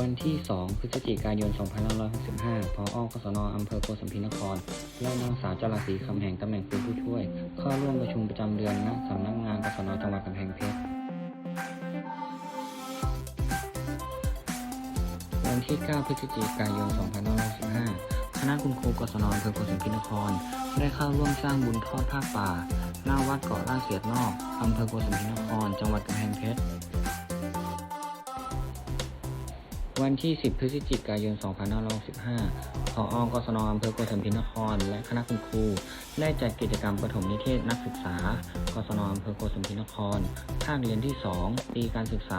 วันที่ 2 พฤศจิกายน 2565 พออกศนอำเภอโกสัมพีนคร และนางสาวจรัสศรีคำแหงตำแหน่งครูผู้ช่วย เข้าร่วมประชุมประจำเดือนณสำนักงานกศนจังหวัดกำแพงเพชร วันที่ 9 พฤศจิกายน 2565 คณะคุณครูกศนอำเภอโกสัมพีนคร ได้เข้าร่วมสร้างบุญทอดผ้าป่า หน้าวัดเกาะล่าเสียดนอกอำเภอโกสัมพีนคร จังหวัดกำแพงเพชร วันที่ 10 พฤศจิกายน 2565ผออกศนอำเภอโกสัมพีนคร และคณะคุณครู ได้จัดกิจกรรมปฐมนิเทศนักศึกษากศนอำเภอโกสัมพีนคร ภาคเรียนที่ 2 ปีการศึกษา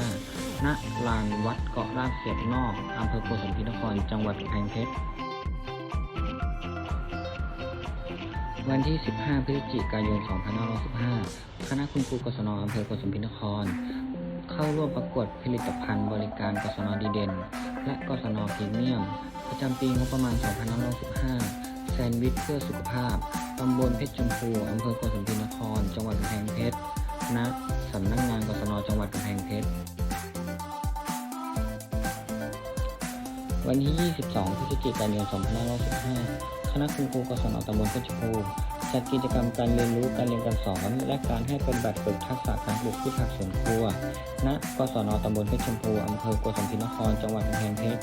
2565 ณ ลานวัดเกาะลาดเสียดนอกอำเภอโกสัมพีนคร จังหวัดกำแพงเพชรวันที่ 15 พฤศจิกายน 2565คณะคุณครูกศนอำเภอโกสัมพีนคร เข้าร่วมประกวดผลิตภัณฑ์บริการกศนดีเด่น และกศนพรีเมียม ประจำปีงบประมาณ 2565 แซนด์วิชเพื่อสุขภาพ ตำบลเพชรชมพูอำเภอโกสัมพีนคร จังหวัดกำแพงเพชรณสำนักงานกศนจังหวัดกำแพงเพชรวันที่ 22 พฤศจิกายน 2565 คณะคุณครูกศนตำบลเพชรชมพูจัดกิจกรรมการเรียนรู้การเรียนการสอน และการให้เปฏิบัติฝึกทักษะการปลูกพืชผักสวนครัว ณ กศนตำบลเพชรชมพูอำเภอโกสัมพีนคร จังหวัดกำแพงเพชร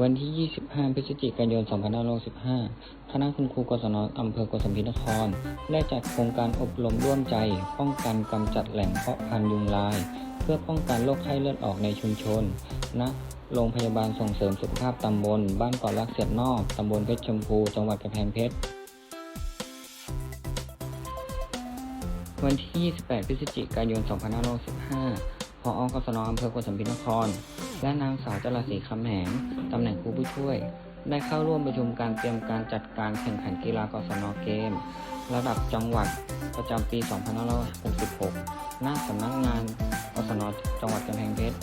วันที่ 25 พฤศจิกายน 2565 คณะคุณครูกศนอำเภอโกสัมพีนคร ได้จัดโครงการอบรมร่วมใจ ป้องกันกำจัดแหล่งเพาะพันธุ์ยุงลาย เพื่อป้องกันโรคไข้เลือดออกในชุมชน ณ โรงพยาบาลส่งเสริมสุขภาพตำบล บ้านเกาะลักเสียดนอกตำบลเพชรชมพู จังหวัดกำแพงเพชร วันที่ 28 พฤศจิกายน 2565พออกศนอำเภอโกสัมพีนคร และนางสาวจรศรีคำแหง ตำแหน่งครูผู้ช่วย ได้เข้าร่วมประชุมการเตรียมการจัดการแข่งขันกีฬากศนเกม ระดับจังหวัดประจำปี 2566ณสำนักงานกศนจังหวัดกำแพงเพชร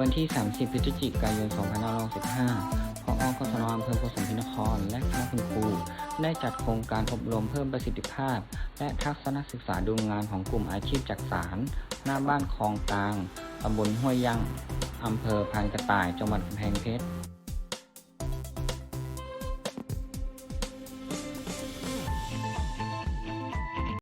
วันที่ 30 พฤศจิกายน 2565พออกศนอำเภอโกสัมพินคร และคณะคุณครู ได้จัดโครงการอบรมเพิ่มประสิทธิภาพ และทักษะศึกษาดูงานของกลุ่มอาชีพจักสาร หน้าบ้านคลองกลางตำบลห้วยยั่งอำเภอพานกระต่าย จังหวัดกำแพงเพชร